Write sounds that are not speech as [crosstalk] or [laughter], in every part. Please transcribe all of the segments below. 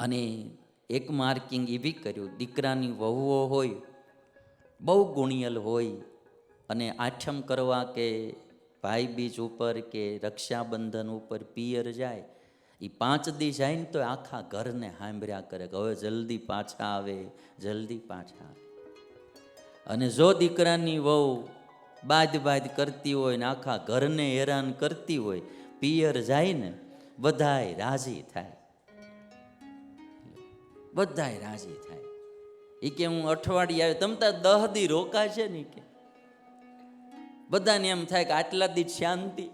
અને એક માર્કિંગ એ બી કર્યું. દીકરાની વહુઓ હોય, બહુ ગુણિયલ હોય અને આઠમ કરવા કે ભાઈ બીજ ઉપર કે રક્ષાબંધન ઉપર પિયર જાય એ પાંચ દી જાય ને તો આખા ઘરને સાંભળ્યા કરે કે હવે જલ્દી પાછા આવે, જલ્દી પાછા આવે. અને જો દીકરાની વહુ બાદ બાદ કરતી હોય ને આખા ઘરને હેરાન કરતી હોય, પિયર જાય ને, બધાય રાજી થાય. બધાય રાજી થાય. એ કે હું અઠવાડિયે આવ્યો. તમ તાર દહ દી રોકાય ને કે. બધાને એમ થાય કે આટલા દી શાંતિ.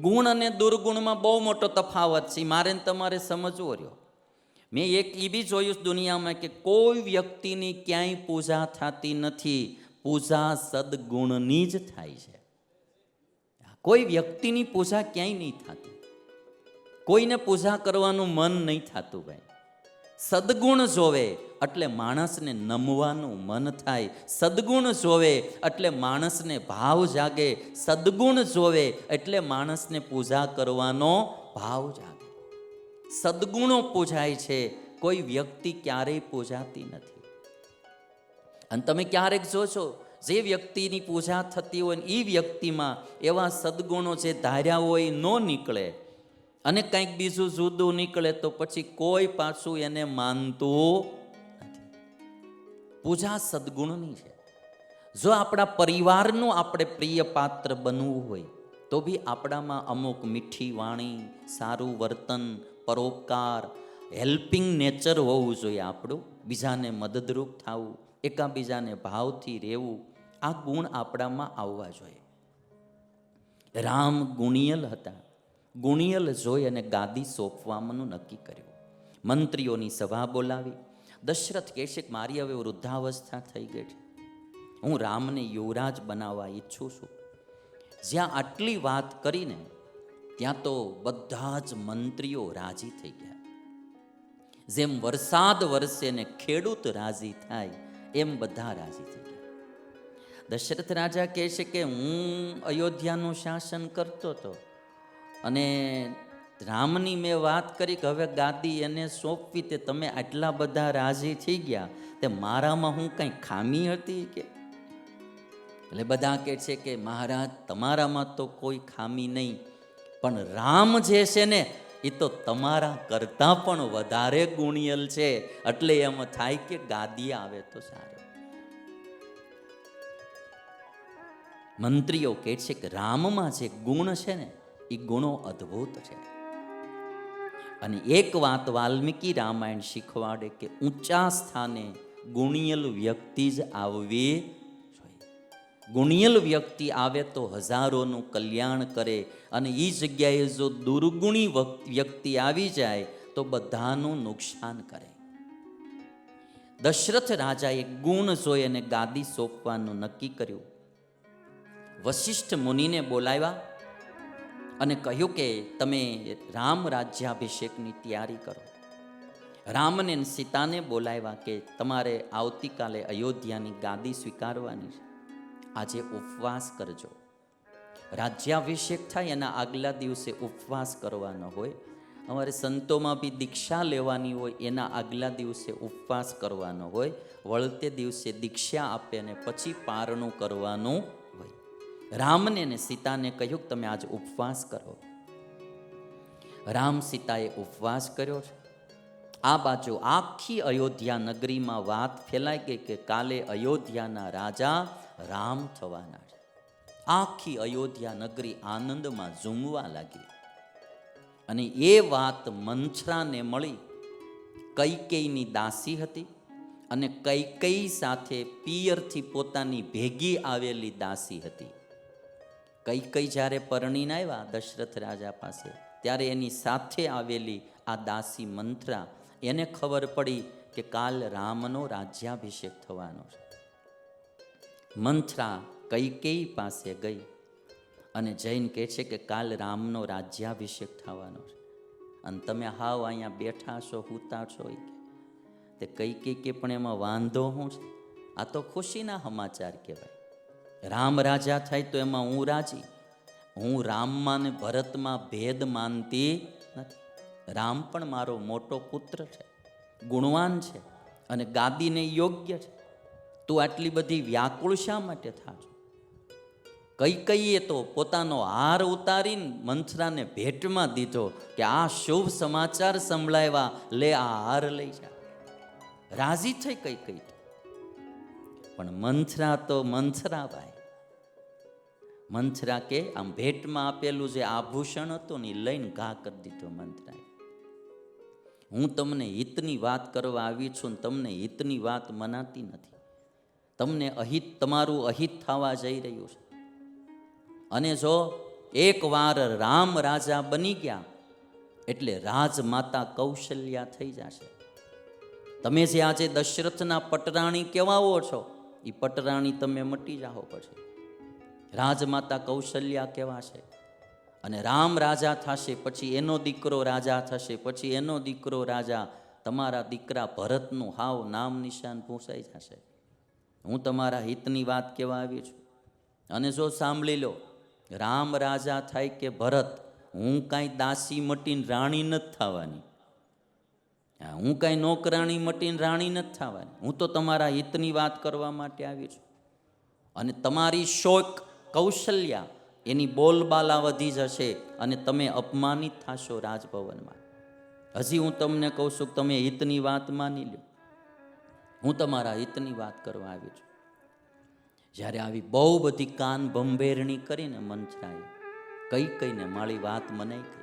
ગુણ અને દુર્ગુણમાં બહુ મોટો તફાવત છે. મારે તમારે સમજવો રહ્યો. મેં એક એ બી જોયું દુનિયામાં કે કોઈ વ્યક્તિની ક્યાંય પૂજા થતી નથી. પૂજા સદગુણની જ થાય છે. કોઈ વ્યક્તિની પૂજા ક્યાંય નહીં થતી. કોઈને પૂજા કરવાનું મન નહીં થતું ભાઈ. સદગુણ જોવે એટલે માણસને નમવાનું મન થાય. સદગુણ જોવે એટલે માણસને ભાવ જાગે. સદગુણ જોવે એટલે માણસને પૂજા કરવાનો ભાવ જાગે. સદગુણો પૂજાય છે, કોઈ વ્યક્તિ ક્યારેય પૂજાતી નથી. અને તમે ક્યારેક જોશો, જે વ્યક્તિની પૂજા થતી હોય ને એ વ્યક્તિમાં એવા સદગુણો જે ધાર્યા હોય ન નીકળે. અને કંઈક બીજું જુદું નીકળે તો પછી કોઈ પાછું એને માનતું પૂજા સદગુણની છે. જો આપણા પરિવારનું આપણે પ્રિય પાત્ર બનવું હોય, તો બી આપણામાં અમુક મીઠી વાણી, સારું વર્તન, પરોપકાર, હેલ્પિંગ નેચર હોવું જોઈએ આપણું. બીજાને મદદરૂપ થવું, એકાબીજાને ભાવથી રહેવું, આ ગુણ આપણામાં આવવા જોઈએ. રામ ગુણિયલ હતા. ગુણિયલ જોઈ અને ગાદી સોંપવાનું નક્કી કર્યું. મંત્રીઓની સભા બોલાવી. દશરથ કહેશે કે મારી હવે વૃદ્ધાવસ્થા થઈ ગઈ છે. હું રામને યુવરાજ બનાવવા ઈચ્છું છું. જ્યાં આટલી વાત કરીને ત્યાં તો બધા જ મંત્રીઓ રાજી થઈ ગયા. જેમ વરસાદ વરસે ને ખેડૂત રાજી થાય, એમ બધા રાજી થઈ ગયા. દશરથ રાજા કહે છે કે હું અયોધ્યાનું શાસન કરતો હતો અને રામની મેં વાત કરી કે હવે ગાદી એને સોંપવી તે તમે આટલા બધા રાજી થઈ ગયા, તે મારામાં હું કંઈ ખામી હતી કે? એટલે બધા કહે છે કે મહારાજ, તમારામાં તો કોઈ ખામી નહીં, પણ રામ જે છે ને, એ તો તમારા કરતાં પણ વધારે ગુણિયલ છે. એટલે એમ થાય કે ગાદી આવે તો સારું. મંત્રીઓ કહે છે કે રામમાં જે ગુણ છે ને એ ગુણો અદ્ભુત છે. અને એક વાત વાલ્મીકી રામાયણ શીખવાડે કે ઊંચા સ્થાને ગુણિયલ વ્યક્તિ જ આવવી ગુણિયલ વ્યક્તિ આવે તો હજારોનું કલ્યાણ કરે અને એ જગ્યાએ જો દુર્ગુણી વ્યક્તિ આવી જાય તો બધાનું નુકસાન કરે. દશરથ રાજાએ ગુણ જોઈ અને ગાદી સોંપવાનું નક્કી કર્યું. વશિષ્ઠ મુનિને બોલાવ્યા અને કહ્યું કે તમે રામ રાજ્યાભિષેકની તૈયારી કરો. રામને સીતાને બોલાવ્યા કે તમારે આવતીકાલે અયોધ્યાની ગાદી સ્વીકારવાની છે. આજે ઉપવાસ કરજો. રાજ્યાભિષેક થાય એના આગલા દિવસે ઉપવાસ કરવાનો હોય. અમારે સંતોમાં બી દીક્ષા લેવાની હોય, એના આગલા દિવસે ઉપવાસ કરવાનો હોય. વળતે દિવસે દીક્ષા આપે અને પછી પારણું કરવાનું રામને ને સીતાને કહ્યું કે તમે આજ ઉપવાસ કરો. રામ સીતાએ ઉપવાસ કર્યો છે. આ બાજુ આખી અયોધ્યા નગરીમાં વાત ફેલાઈ ગઈ કે કાલે અયોધ્યાના રાજા રામ થવાના છે. આખી અયોધ્યા નગરી આનંદમાં ઝૂમવા લાગી. અને એ વાત મંછરાને મળી. કૈકેયની દાસી હતી અને કૈકેયી સાથે પિયરથી પોતાની ભેગી આવેલી દાસી હતી. કઈ કઈ જ્યારે પરણીને આવ્યા દશરથ રાજા પાસે, ત્યારે એની સાથે આવેલી આ દાસી મંત્રા, એને ખબર પડી કે કાલ રામનો રાજ્યાભિષેક થવાનો છે. મંથરા કૈકેયી પાસે ગઈ અને જૈન કહે છે કે કાલ રામનો રાજ્યાભિષેક થવાનો છે. અને તમે હાવ અહીંયા બેઠા છો, હુતા છો એ તે કઈ કે પણ એમાં વાંધો હું છે? આ તો ખુશીના સમાચાર કહેવાય. રામ રાજા થાય તો એમાં હું રાજી? હું રામમાં ને ભરતમાં ભેદ માનતી નથી. રામ પણ મારો મોટો પુત્ર છે, ગુણવાન છે અને ગાદીને યોગ્ય છે. તું આટલી બધી વ્યાકુળ શા માટે થાજો કઈ કઈએ તો પોતાનો હાર ઉતારીને મંથરાને ભેટમાં દીધો કે આ શુભ સમાચાર સંભળાવ્યા લે આ હાર લઈ જા. રાજી થઈ કઈ કઈ. પણ મંથરા તો મંથરા ભાઈ મંથરા કે આમ ભેટમાં આપેલું જે આભૂષણ હતું ને એ લઈને ઘા કરી દીધો મંથરાએ. હું તમને હિતની વાત કરવા આવી છું ને તમને હિતની વાત મનાતી નથી. તમને અહિત, તમારું અહિત થવા જઈ રહ્યું છે. અને જો એકવાર રામ રાજા બની ગયા, એટલે રાજમાતા કૌશલ્યા થઈ જશે. તમે જે આજે દશરથના પટરાણી કહેવાઓ છો એ પટરાણી તમે મટી જાઓ પછી. રાજમાતા કૌશલ્યા કહેવાશે. અને રામ રાજા થશે, પછી એનો દીકરો રાજા થશે, પછી એનો દીકરો રાજા, તમારા દીકરા ભરતનું હાવ નામ નિશાન પૂછાઈ જશે. હું તમારા હિતની વાત કહેવા આવી છું. અને જો સાંભળી લો, રામ રાજા થાય કે ભરત, હું કાંઈ દાસી મટીને રાણી નથી થવાની. હું કાંઈ નોકરાણી મટીને રાણી નથી થવાની. હું તો તમારા હિતની વાત કરવા માટે આવી છું. અને તમારી શોક કૌશલ્યા એની બોલબાલા વધી જશે અને તમે અપમાનિત થશો રાજભવનમાં. હજી હું તમને કહું છું કે તમે હિતની વાત માની લો હું તમારા હિતની વાત કરવા આવી છું. જ્યારે આવી બહુ બધી કાન ભંભેરણી કરીને મંથરાએ કઈ કઈને મારી વાત મને કહી.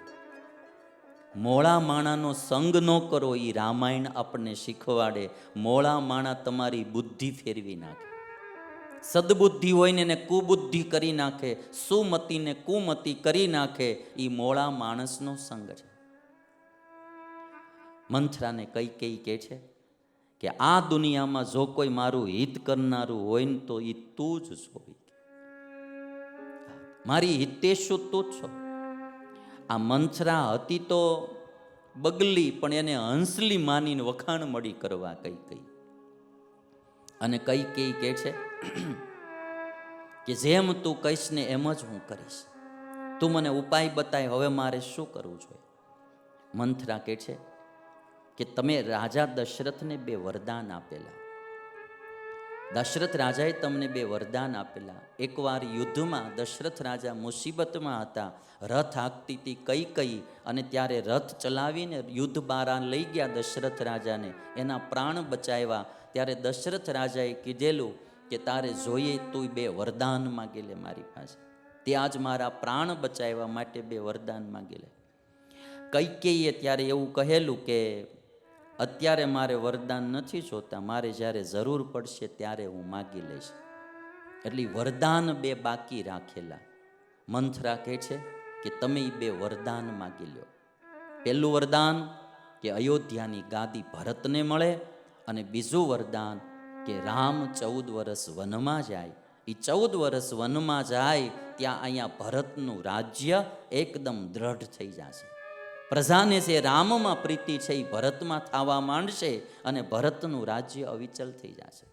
મોળા માણાનો સંગ ન કરો એ રામાયણ આપણને શીખવાડે. મોળા માણા તમારી બુદ્ધિ ફેરવી નાખે. સદબુદ્ધિ હોય ને એને કુબુદ્ધિ કરી નાખે, સુમતીને કુમતી કરી નાખે એ મોળા માણસનો સંગ છે. મંથરાને કઈ કઈ કે છે કે આ દુનિયામાં જો કોઈ મારું હિત કરનારું હોય ને તો એ તું જ છો મારી હિતેશુ તું છો? આ મંથરા હતી તો બગલી, પણ એને હંસલી માનીને વખાણ મળી કરવા કઈ કઈ. અને કઈ કઈ કે છે? [clears throat] કે જેમ તું કહીશ ને એમ જ હું કરીશ. તું મને ઉપાય બતાય, હવે મારે શું કરવું જોઈએ? મંથરા કે છે કે તમે રાજા દશરથને બે વરદાન આપેલા. દશરથ રાજાએ તમને બે વરદાન આપેલા. એકવાર યુદ્ધમાં દશરથ રાજા મુસીબતમાં હતા, રથ હાંકતી હતી કઈ કઈ, અને ત્યારે રથ ચલાવીને યુદ્ધ બારા લઈ ગયા દશરથ રાજાને. એના પ્રાણ બચાવ્યા. ત્યારે દશરથ રાજાએ કીધેલું કે તારે જોઈએ તું બે વરદાન માગી લે મારી પાસે. ત્યાં જ મારા પ્રાણ બચાવવા માટે બે વરદાન માગી લે કૈકેયીએ ત્યારે એવું કહેલું કે, અત્યારે મારે વરદાન નથી જોતા, મારે જ્યારે જરૂર પડશે ત્યારે હું માગી લઈશ. એટલે વરદાન બે બાકી રાખેલા. મંથ રાખે છે કે, તમે બે વરદાન માગી લો પહેલું વરદાન કે અયોધ્યાની ગાદી ભરતને મળે અને બીજું વરદાન કે રામ ચૌદ વર્ષ વનમાં જાય. એ ચૌદ વર્ષ વનમાં જાય, ત્યાં અહીંયા ભરતનું રાજ્ય એકદમ દ્રઢ થઈ જશે. પ્રજાને જે રામમાં પ્રીતિ છે એ ભરતમાં થવા માંડશે અને ભરતનું રાજ્ય અવિચલ થઈ જશે.